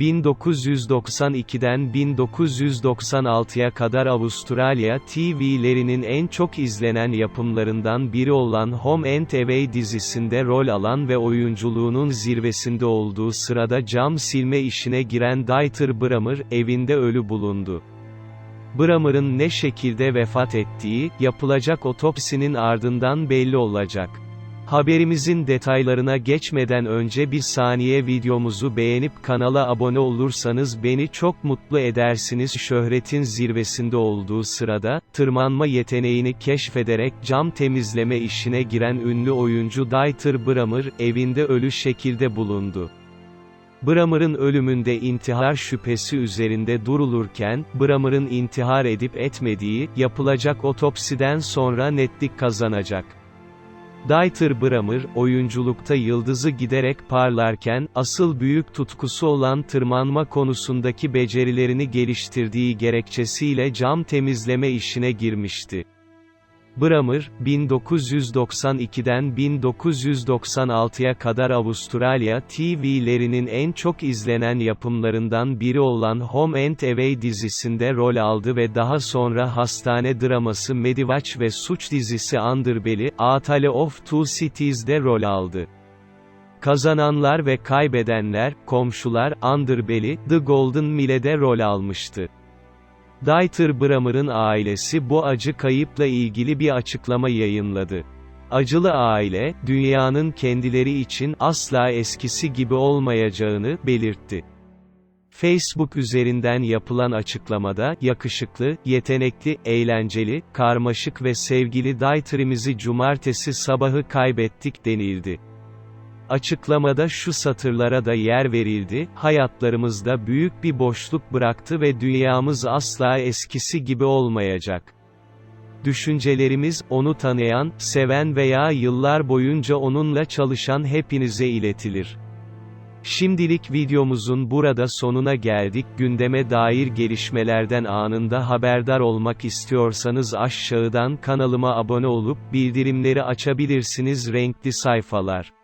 1992'den 1996'ya kadar Avustralya TV'lerinin en çok izlenen yapımlarından biri olan Home and Away dizisinde rol alan ve oyunculuğunun zirvesinde olduğu sırada cam silme işine giren Dieter Brammer, evinde ölü bulundu. Brammer'ın ne şekilde vefat ettiği, yapılacak otopsinin ardından belli olacak. Haberimizin detaylarına geçmeden önce bir saniye videomuzu beğenip kanala abone olursanız beni çok mutlu edersiniz. Şöhretin zirvesinde olduğu sırada, tırmanma yeteneğini keşfederek cam temizleme işine giren ünlü oyuncu Dieter Brammer, evinde ölü şekilde bulundu. Brammer'ın ölümünde intihar şüphesi üzerinde durulurken, Brammer'ın intihar edip etmediği, yapılacak otopsiden sonra netlik kazanacak. Dieter Brammer, oyunculukta yıldızı giderek parlarken, asıl büyük tutkusu olan tırmanma konusundaki becerilerini geliştirdiği gerekçesiyle cam temizleme işine girmişti. Brammer, 1992'den 1996'ya kadar Avustralya TV'lerinin en çok izlenen yapımlarından biri olan Home and Away dizisinde rol aldı ve daha sonra hastane draması Medivac ve suç dizisi Underbelly, A Tale of Two Cities'de rol aldı. Kazananlar ve kaybedenler, komşular, Underbelly, The Golden Mile'de rol almıştı. Dieter Brammer'ın ailesi bu acı kayıpla ilgili bir açıklama yayınladı. Acılı aile, dünyanın kendileri için asla eskisi gibi olmayacağını belirtti. Facebook üzerinden yapılan açıklamada, yakışıklı, yetenekli, eğlenceli, karmaşık ve sevgili Dieter'imizi cumartesi sabahı kaybettik denildi. Açıklamada şu satırlara da yer verildi, hayatlarımızda büyük bir boşluk bıraktı ve dünyamız asla eskisi gibi olmayacak. Düşüncelerimiz, onu tanıyan, seven veya yıllar boyunca onunla çalışan hepinize iletilir. Şimdilik videomuzun burada sonuna geldik. Gündeme dair gelişmelerden anında haberdar olmak istiyorsanız aşağıdan kanalıma abone olup bildirimleri açabilirsiniz renkli sayfalar.